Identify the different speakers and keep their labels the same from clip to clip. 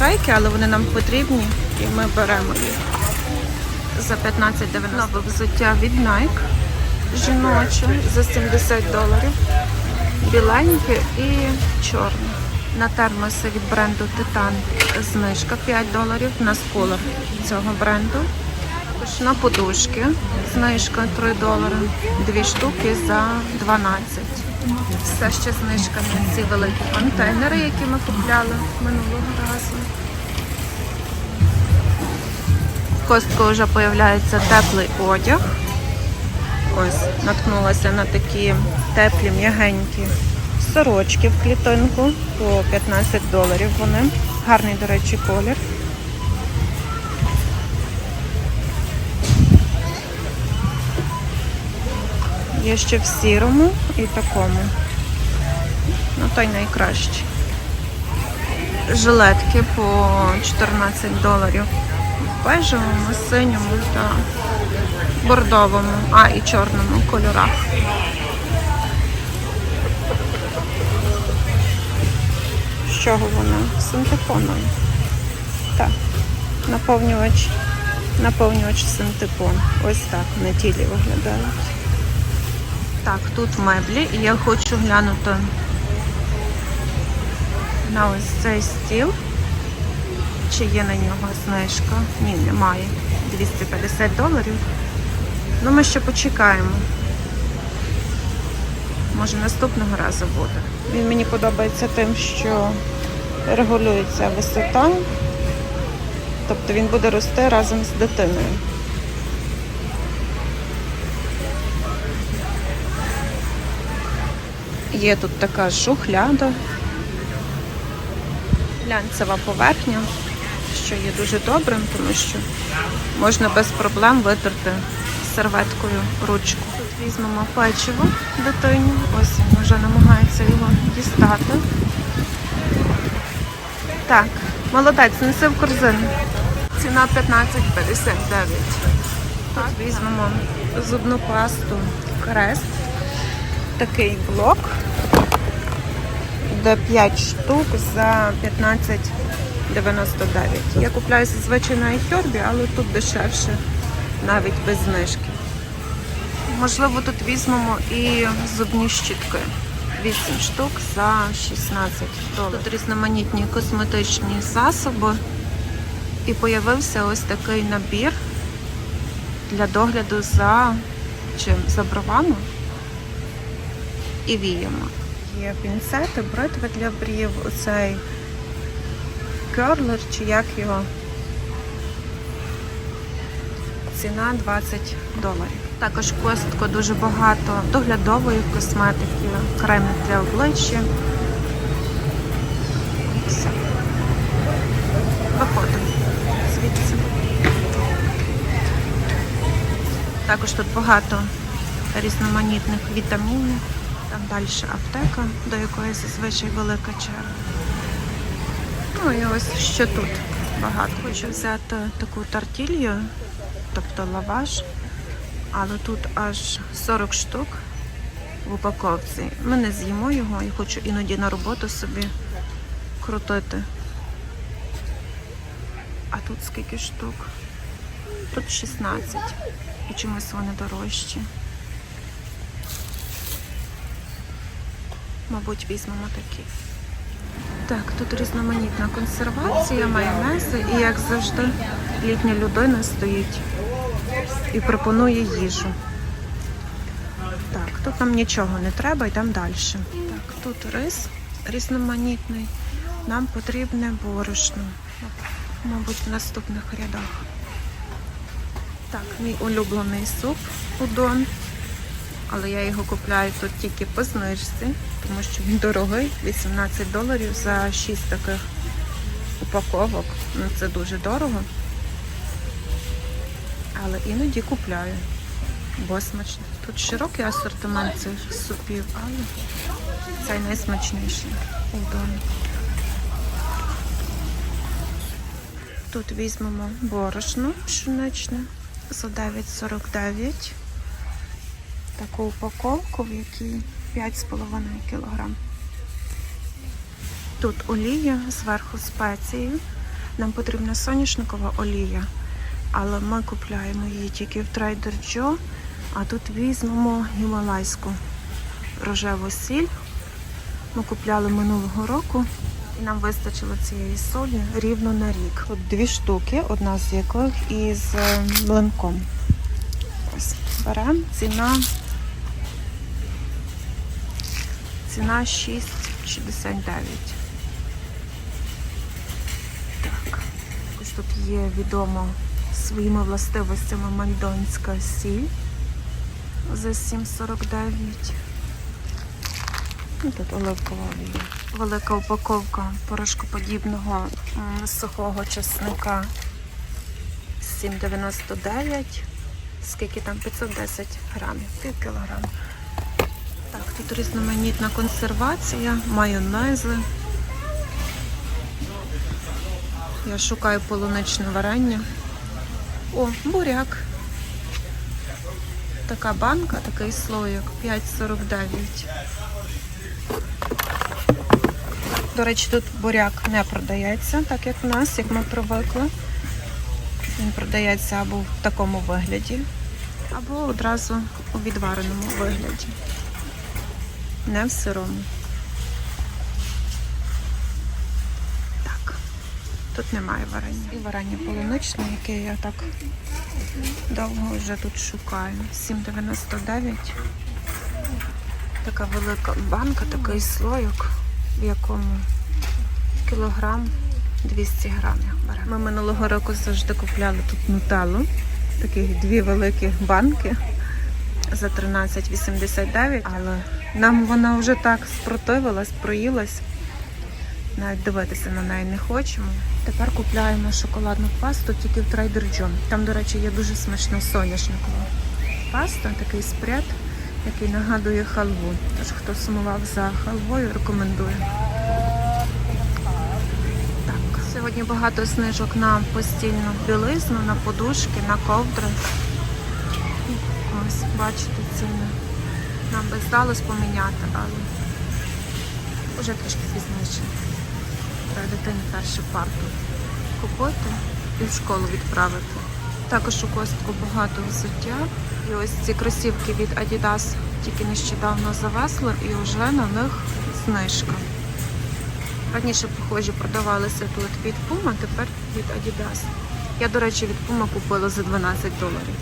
Speaker 1: батарейки, але вони нам потрібні і ми беремо їх за 15,90. Нове взуття від Nike жіноче за 70 доларів. Біленьке і чорне. На термоси від бренду Titan знижка 5 доларів на сколор цього бренду. На подушки знижка 3 долари, дві штуки за 12. Все ще знижка на ці великі контейнери, які ми купляли минулого разу. В Костко вже з'являється теплий одяг. Ось наткнулася на такі теплі, м'ягенькі сорочки в клітинку по 15 доларів вони. Гарний, до речі, колір. Є ще в сірому і такому. Ну, той найкращий. Жилетки по 14 доларів. В бежевому, синьому та бордовому, а і чорному кольорах. З чого вона? Синтепоном. Так. Наповнювач. Наповнювач синтепон. Ось так на тілі виглядають. Так, тут меблі, і я хочу глянути на ось цей стіл. Чи є на нього знижка? Ні, немає. 250 доларів. Ну, ми ще почекаємо. Може наступного разу буде. Він мені подобається тим, що регулюється висота. Тобто він буде рости разом з дитиною. Є тут така шухляда, глянцева поверхня, що є дуже добрим, тому що можна без проблем витерти серветкою ручку. Тут візьмемо печиво дитині. Ось він вже намагається його дістати. Так, молодець, неси в корзину. Ціна 15,59. Тут візьмемо зубну пасту Крест. Такий блок. Де 5 штук за 15,99. Я купляю зазвичай на iHerb, але тут дешевше, навіть без знижки. Можливо, тут візьмемо і зубні щітки. 8 штук за 16 доларів. Тут різноманітні косметичні засоби. І появився ось такий набір для догляду за чим? За бровами і віями. Є пінцети, бритви для брів, оцей керлер, чи як його. Ціна 20 доларів. Також костко дуже багато доглядової косметики, креми для обличчя. Все. Виходимо звідси. Також тут багато різноманітних вітамінів. Далі аптека, до якої зазвичай велика черга. Ну і ось що тут багато. Хочу взяти таку тартілью, тобто лаваш, але тут аж 40 штук в упаковці. Ми не з'їмо його і хочу іноді на роботу собі крутити. А тут скільки штук? Тут 16. І чомусь вони дорожчі. Мабуть, візьмемо такі. Так, тут різноманітна консервація, майонези і, як завжди, літня людина стоїть і пропонує їжу. Так, тут нам нічого не треба, йдемо далі. Так, тут рис різноманітний. Нам потрібне борошно. Мабуть, в наступних рядах. Так, мій улюблений суп удон. Але я його купляю тут тільки по знижці, тому що він дорогий, 18 доларів за 6 таких упаковок. Ну це дуже дорого. Але іноді купляю, бо смачно. Тут широкий асортимент цих супів, але цей найсмачніший удон. Тут візьмемо борошно пшеничне за 9,49. Таку упаковку, в якій 5,5 кг. Тут олія, зверху спеції. Нам потрібна соняшникова олія, але ми купляємо її тільки в Trader Joe, а тут візьмемо гімалайську рожеву сіль. Ми купляли минулого року і нам вистачило цієї солі рівно на рік. Тут дві штуки, одна з яких із е, млинком. Ось беремо ціна. Ціна 6,69. Так. Ось тут є відомо своїми властивостями мальдонська сіль за 7,49. І тут оливкова олія. Велика упаковка порошкоподібного сухого чесника 7,99. Скільки там? 510 грамів, пів кілограма. Тут різноманітна консервація, майонези. Я шукаю полуничне варення. О, буряк. Така банка, такий слоїк 5,49. До речі, тут буряк не продається, так як в нас, як ми привикли. Він продається або в такому вигляді, або одразу у відвареному вигляді. Не в сирому. Так. Тут немає варення. І варення полуничне, яке я так довго вже тут шукаю. 7,99. Така велика банка, такий слоїк, в якому кілограм 200 грамів бере. Ми минулого року завжди купляли тут нутеллу. Таких дві великі банки за 13,89, але нам вона вже так спротивилась, проїлась. Навіть дивитися на неї не хочемо. Тепер купляємо шоколадну пасту тільки в Trader Joe. Там, до речі, є дуже смачна соняшникова паста, такий спред, який нагадує халву. Тож, хто сумував за халвою, рекомендую. Так, сьогодні багато знижок на постільну білизну, на подушки, на ковдри. Ось, бачите. Нам би здалось поміняти, але вже трішки пізніше. Треба дитині першу парту купити і в школу відправити. Також у костку багато взуття. І ось ці кросівки від Adidas тільки нещодавно завезли і вже на них знижка. Раніше похожі продавалися тут від Puma, тепер від Adidas. Я, до речі, від Puma купила за 12 доларів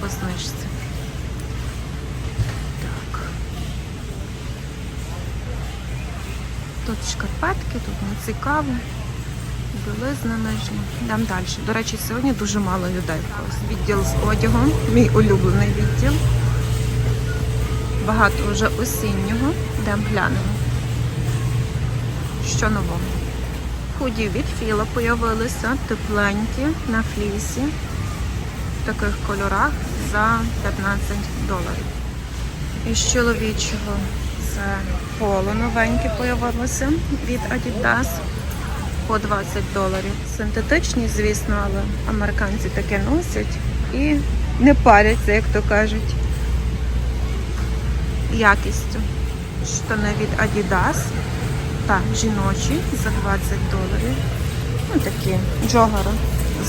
Speaker 1: по знижці. Тут шкарпетки, тут не цікаво. Білизна нижня. Йдемо далі. До речі, сьогодні дуже мало людей. Ось Відділ з одягом, мій улюблений відділ. Багато вже осіннього. Йдемо глянемо. Що нового? Худі від Філа появилися, тепленькі на флісі. В таких кольорах за 15 доларів. Із чоловічого це поло новеньке появилося від Adidas по 20 доларів. Синтетичні, звісно, але американці таке носять і не паряться, як то кажуть. Якістю. Штани від Adidas та жіночі за 20 доларів. Ну такі джогери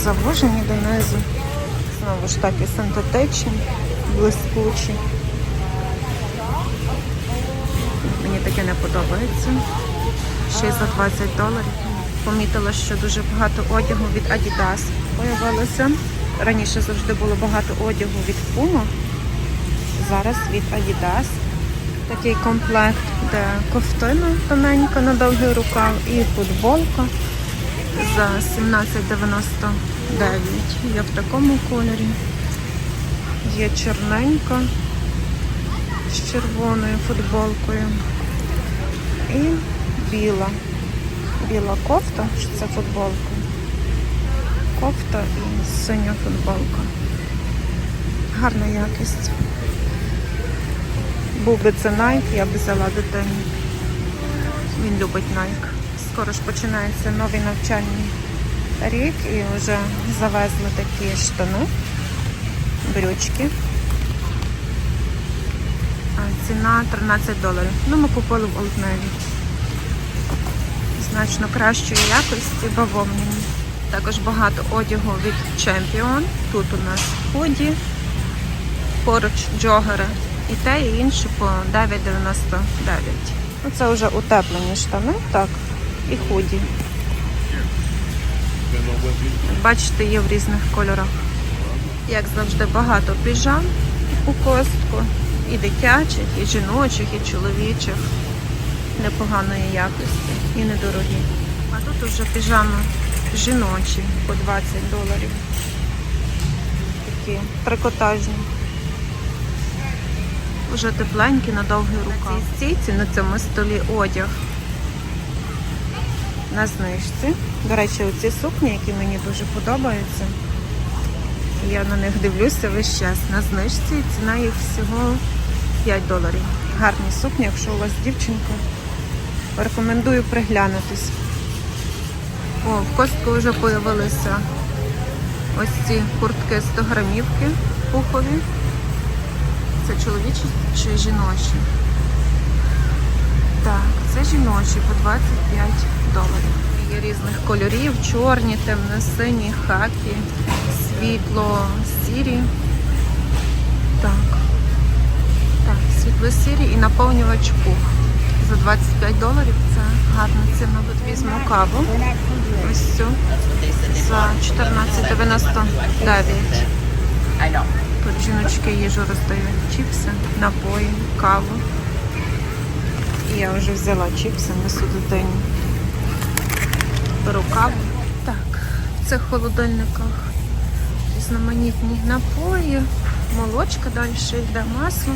Speaker 1: завужені донизу. Знову ж таки синтетичні, блискучі. Таке не подобається. Ще за 20 доларів. Помітила, що дуже багато одягу від Adidas появилося. Раніше завжди було багато одягу від Puma. Зараз від Adidas. Такий комплект, де ковтина тоненька на довгий рукав і футболка за 17,99. Є в такому кольорі. Є чорненька з червоною футболкою. І біла. Біла кофта, чи це футболка. Кофта і синя футболка. Гарна якість. Був би це Nike, я б взяла дитині. Він любить Nike. Скоро ж починається новий навчальний рік і вже завезли такі штани, брючки. А ціна 13 доларів. Ну, ми купили в Олдневі. Значно кращої якості бавовняні. Також багато одягу від Champion. Тут у нас худі, поруч джогери. І те, і інше по 9,99. Ну, це вже утеплені штани, так, і худі. Бачите, є в різних кольорах. Як завжди, багато піжам у костку. І дитячих, і жіночих, і чоловічих. Непоганої якості і недорогі. А тут уже піжами жіночі по 20 доларів. Такі трикотажні. Уже тепленькі на довгий рукав. На цій стійці на цьому столі одяг. На знижці. До речі, оці сукні, які мені дуже подобаються. Я на них дивлюся весь час. На знижці ціна їх всього 5 доларів. Гарні сукні, якщо у вас дівчинка. Рекомендую приглянутись. О, в костку вже з'явилися ось ці куртки 100 грамівки пухові. Це чоловічі чи жіночі? Так, це жіночі по 25 доларів. Є різних кольорів: чорні, темно-сині, хакі, світло, сірі. Так. Так, світло-сірі і наповнювач пух. За 25 доларів це гарна ціна. Тут візьму каву. Ось цю за 14,99. Тут жіночки їжу роздають чіпси, напої, каву. Я вже взяла чіпси, несу дитині. Беру каву. Так, в цих холодильниках різноманітні напої, молочка, далі йде масло.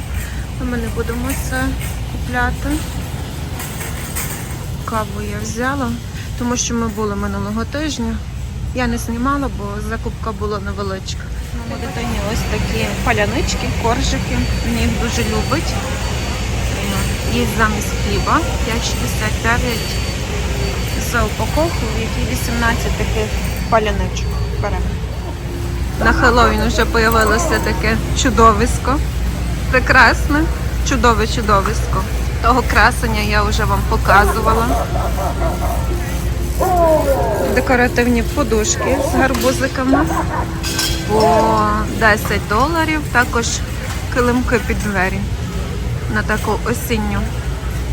Speaker 1: Ми не будемо це купляти. Каву я взяла, тому що ми були минулого тижня. Я не знімала, бо закупка була невеличка. Моєму дитині ось такі палянички, коржики. Він їх дуже любить. Є замість хліба 5,69 за упаковку, в якій 18 таких паляничок. Беремо. На Хеллоуін вже з'явилося таке чудовисько. Прекрасне, чудове чудовисько. Того красення я вже вам показувала. Декоративні подушки з гарбузиками по 10 доларів. Також килимки під двері на таку осінню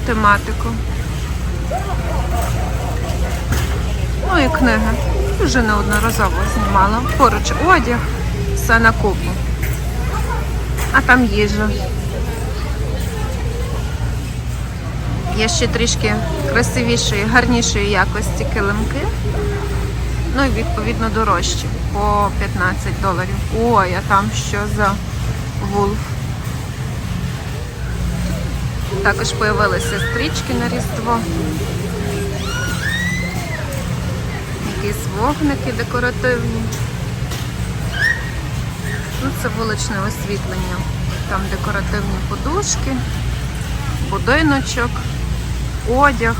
Speaker 1: тематику. Ну і книги. Вже неодноразово знімала. Поруч одяг, все на купу. А там їжа. Є ще трішки красивішої, гарнішої якості килимки. Ну і відповідно дорожчі по 15 доларів. Ой, а там що за вулф. Також з'явилися стрічки на Різдво. Якісь вогники декоративні. Ну, це вуличне освітлення. Там декоративні подушки, будиночок, одяг.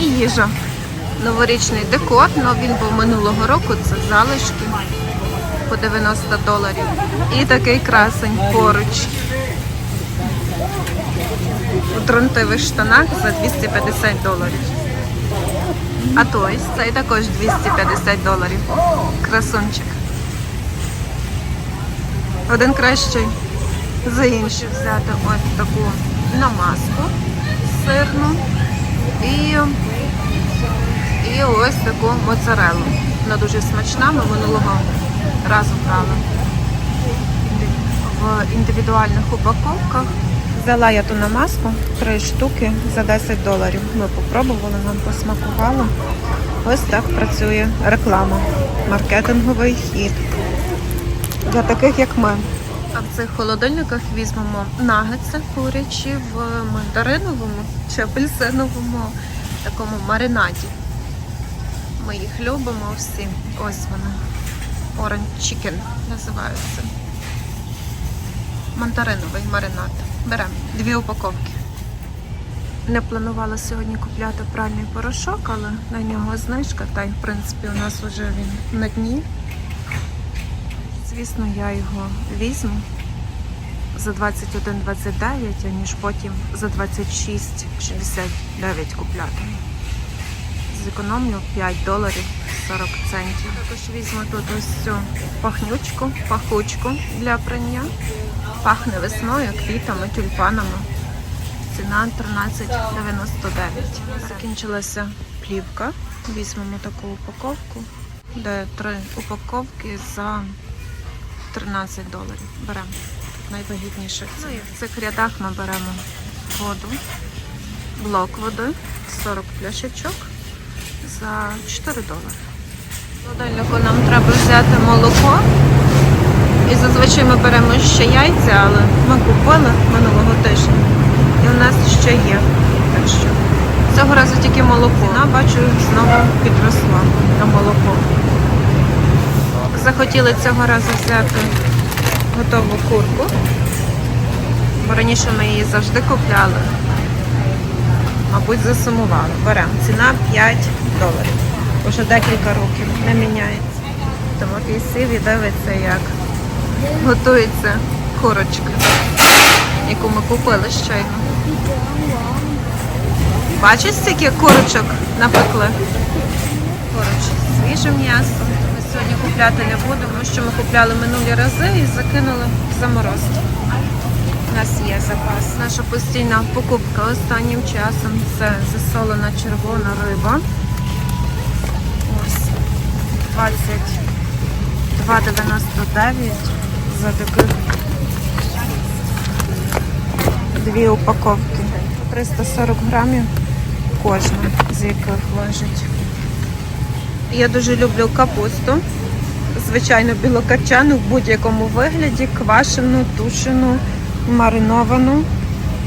Speaker 1: І їжа. Новорічний декор, але він був минулого року, це залишки по 90 доларів. І такий красень поруч. У тронтових штанах за 250 доларів. А той цей також 250 доларів. Красунчик. Один кращий за інший взяти ось таку намазку сирну і, і ось таку моцарелу. Вона дуже смачна, ми минулого разу брали в індивідуальних упаковках. Взяла я ту намазку, три штуки за 10 доларів. Ми попробували, нам посмакувало. Ось так працює реклама. Маркетинговий хід. Для таких, як ми. А в цих холодильниках візьмемо нагетси курячі в мандариновому чи апельсиновому такому маринаді. Ми їх любимо всі. Ось вони. Orange Chicken називаються. Мандариновий маринад. Беремо дві упаковки. Не планувала сьогодні купляти пральний порошок, але на нього знижка, та й в принципі у нас вже він на дні. Звісно, я його візьму. за 21,29, аніж потім за 26,69 купляти. Зекономлю 5 доларів 40 центів. Також візьму тут ось цю пахнючку, пахучку для прання. Пахне весною, квітами, тюльпанами. Ціна 13,99. Закінчилася плівка. Візьмемо таку упаковку, де три упаковки за 13 доларів. Беремо найвигідніше. Ну і в цих рядах ми беремо воду, блок води, 40 пляшечок за 4 долари. Холодильнику нам треба взяти молоко. І зазвичай ми беремо ще яйця, але ми купили минулого тижня. І у нас ще є. Так що цього разу тільки молоко. Ціна, бачу, знову підросла на молоко. Захотіли цього разу взяти готову курку. Бо раніше ми її завжди купляли. Мабуть, засумували. Беремо. Ціна 5 доларів. Уже декілька років не міняється. Тому і дивиться, як готується курочка, яку ми купили щойно. Бачиш, скільки курочок напекли? Поруч з свіжим м'ясом. Ми сьогодні купляти не будемо, що ми купляли минулі рази і закинули в заморозку. У нас є запас. Наша постійна покупка останнім часом це засолена червона риба. Ось 22,99 за таких дві упаковки. 340 грамів кожна, з яких лежить. Я дуже люблю капусту. Звичайно, білокачану в будь-якому вигляді, квашену, тушену, мариновану.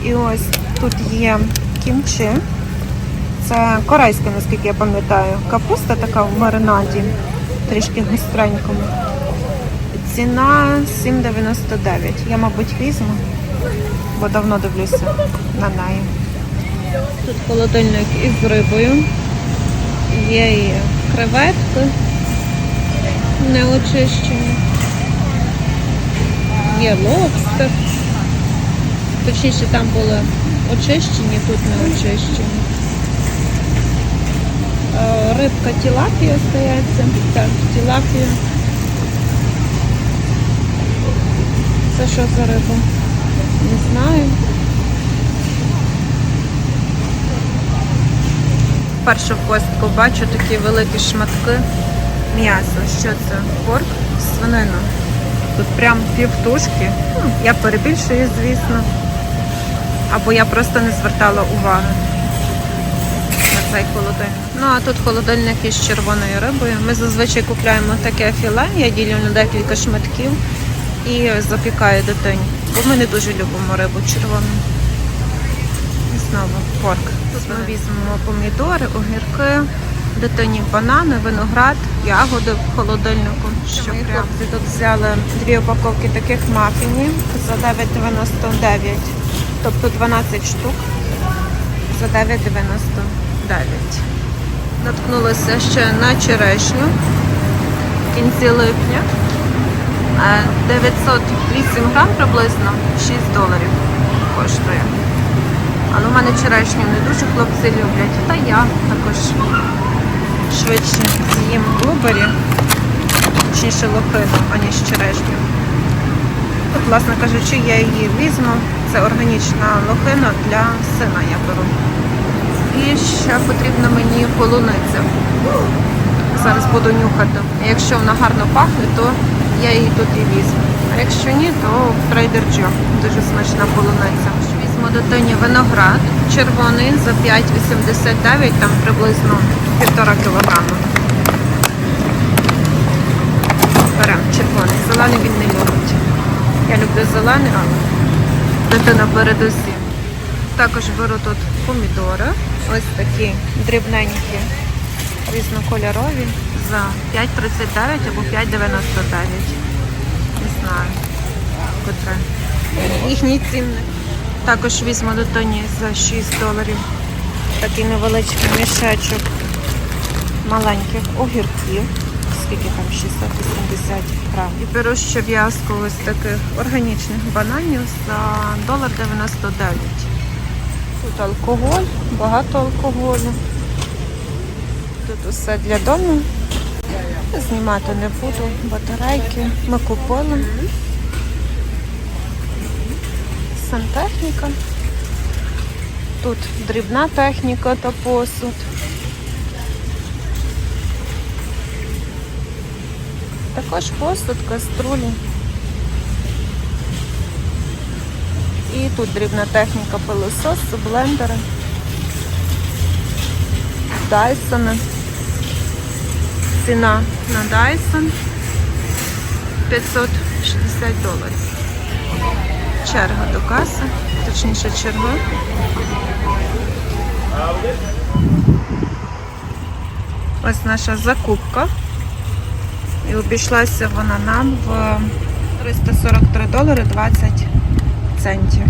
Speaker 1: І ось тут є кімчі. Це корейська, наскільки я пам'ятаю. Капуста така в маринаді, трішки гостренькому. Ціна 7,99. Я, мабуть, візьму, бо давно дивлюся на неї. Тут холодильник із рибою. Є і креветки не очищені. Є лобстер. Точніше, там були очищені, тут не очищені. Е, Рибка тілапія здається. Так, тілапія. Це що за риба? Не знаю. Першу костку бачу такі великі шматки м'яса. Що це? Порк, свинина. Тут прям півтушки. Ну, я перебільшую, звісно. Або я просто не звертала уваги на цей холодильник. Ну а тут холодильник із червоною рибою. Ми зазвичай купляємо таке філе, я ділю на декілька шматків і запікаю дитині. Бо ми не дуже любимо рибу червону. І знову порк. Тут ми візьмемо помідори, огірки, дитині банани, виноград, ягоди в холодильнику. Що мої хлопці тут взяли дві упаковки таких мафінів за 9,99. Тобто 12 штук за 9,99. Наткнулася ще на черешню в кінці липня. Е, 908 грам приблизно 6 доларів коштує. Але у мене черешню не дуже хлопці люблять. Та я також швидше з'їм блубері, точніше лохину, аніж черешню. От, власне кажучи, я її візьму. Це органічна лохина для сина я беру. І ще потрібна мені полуниця. Зараз буду нюхати. Якщо вона гарно пахне, то я її тут і візьму. А якщо ні, то в Trader Joe. Дуже смачна полуниця. Візьму дитині виноград червоний за 5,89, там приблизно півтора кілограма. Беремо червоний. Зелений він не любить. Я люблю зелений, але дитина передусім. Також беру тут помідори. Ось такі дрібненькі, різнокольорові за 5,39 або 5,99. Не знаю, котре. Їхній цінник. Також візьму дитині за 6 доларів. Такий невеличкий мішечок маленьких огірків скільки там 680 грам. І беру ще в'язку ось таких органічних бананів за долар 99. Тут алкоголь, багато алкоголю. Тут усе для дому. Знімати не буду. Батарейки ми купили. Сантехніка. Тут дрібна техніка та посуд. Також посуд, каструлі. І тут дрібна техніка пилососу, блендери, Дайсони. Ціна на Dyson 560 доларів. Черга до каси, точніше черга. Ось наша закупка. І обійшлася вона нам в 343 долари 20 центів.